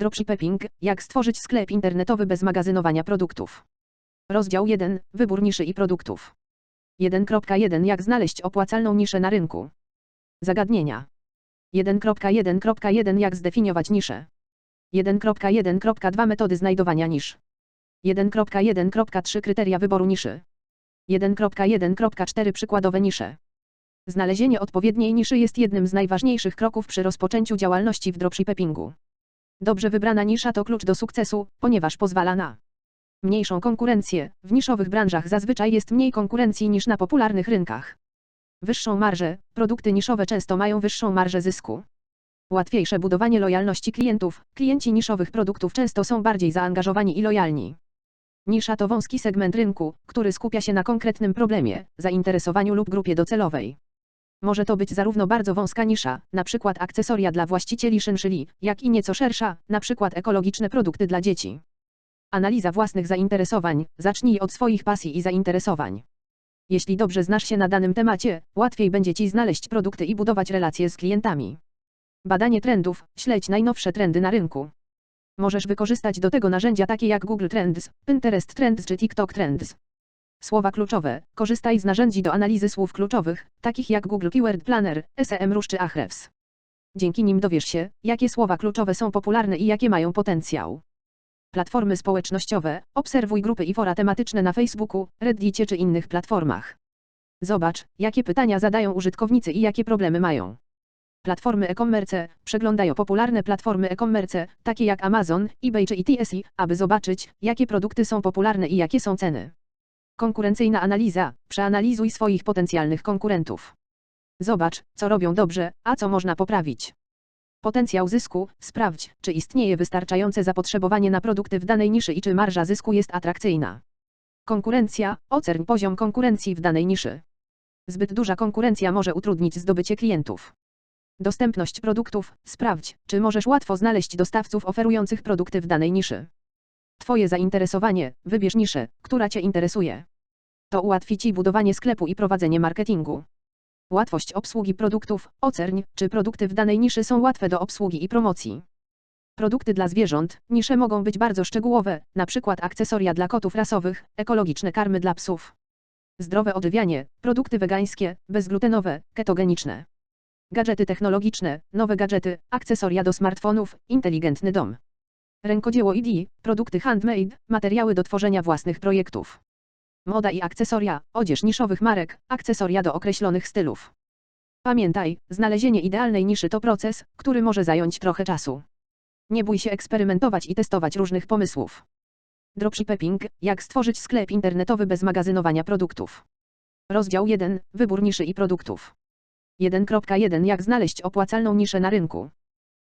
Dropshipping, jak stworzyć sklep internetowy bez magazynowania produktów. Rozdział 1, wybór niszy i produktów. 1.1 Jak znaleźć opłacalną niszę na rynku. Zagadnienia. 1.1.1 Jak zdefiniować niszę. 1.1.2 Metody znajdowania nisz. 1.1.3 Kryteria wyboru niszy. 1.1.4 Przykładowe nisze. Znalezienie odpowiedniej niszy jest jednym z najważniejszych kroków przy rozpoczęciu działalności w dropshippingu. Dobrze wybrana nisza to klucz do sukcesu, ponieważ pozwala na mniejszą konkurencję. W niszowych branżach zazwyczaj jest mniej konkurencji niż na popularnych rynkach. Wyższą marżę. Produkty niszowe często mają wyższą marżę zysku. Łatwiejsze budowanie lojalności klientów. Klienci niszowych produktów często są bardziej zaangażowani i lojalni. Nisza to wąski segment rynku, który skupia się na konkretnym problemie, zainteresowaniu lub grupie docelowej. Może to być zarówno bardzo wąska nisza, np. akcesoria dla właścicieli szynszyli, jak i nieco szersza, np. ekologiczne produkty dla dzieci. Analiza własnych zainteresowań. Zacznij od swoich pasji i zainteresowań. Jeśli dobrze znasz się na danym temacie, łatwiej będzie Ci znaleźć produkty i budować relacje z klientami. Badanie trendów. Śledź najnowsze trendy na rynku. Możesz wykorzystać do tego narzędzia takie jak Google Trends, Pinterest Trends czy TikTok Trends. Słowa kluczowe. Korzystaj z narzędzi do analizy słów kluczowych, takich jak Google Keyword Planner, SEMrush czy Ahrefs. Dzięki nim dowiesz się, jakie słowa kluczowe są popularne i jakie mają potencjał. Platformy społecznościowe. Obserwuj grupy i fora tematyczne na Facebooku, Reddicie czy innych platformach. Zobacz, jakie pytania zadają użytkownicy i jakie problemy mają. Platformy e-commerce. Przeglądają popularne platformy e-commerce, takie jak Amazon, eBay czy ETSI, aby zobaczyć, jakie produkty są popularne i jakie są ceny. Konkurencyjna analiza. Przeanalizuj swoich potencjalnych konkurentów. Zobacz, co robią dobrze, a co można poprawić. Potencjał zysku. Sprawdź, czy istnieje wystarczające zapotrzebowanie na produkty w danej niszy i czy marża zysku jest atrakcyjna. Konkurencja. Oceń poziom konkurencji w danej niszy. Zbyt duża konkurencja może utrudnić zdobycie klientów. Dostępność produktów. Sprawdź, czy możesz łatwo znaleźć dostawców oferujących produkty w danej niszy. Twoje zainteresowanie. Wybierz niszę, która Cię interesuje. To ułatwi Ci budowanie sklepu i prowadzenie marketingu. Łatwość obsługi produktów. Oceń, czy produkty w danej niszy są łatwe do obsługi i promocji. Produkty dla zwierząt. Nisze mogą być bardzo szczegółowe, np. akcesoria dla kotów rasowych, ekologiczne karmy dla psów. Zdrowe odżywianie, produkty wegańskie, bezglutenowe, ketogeniczne. Gadżety technologiczne, nowe gadżety, akcesoria do smartfonów, inteligentny dom. Rękodzieło ID, produkty handmade, materiały do tworzenia własnych projektów. Moda i akcesoria, odzież niszowych marek, akcesoria do określonych stylów. Pamiętaj, znalezienie idealnej niszy to proces, który może zająć trochę czasu. Nie bój się eksperymentować i testować różnych pomysłów. Dropshipping, jak stworzyć sklep internetowy bez magazynowania produktów. Rozdział 1, wybór niszy i produktów. 1.1 Jak znaleźć opłacalną niszę na rynku.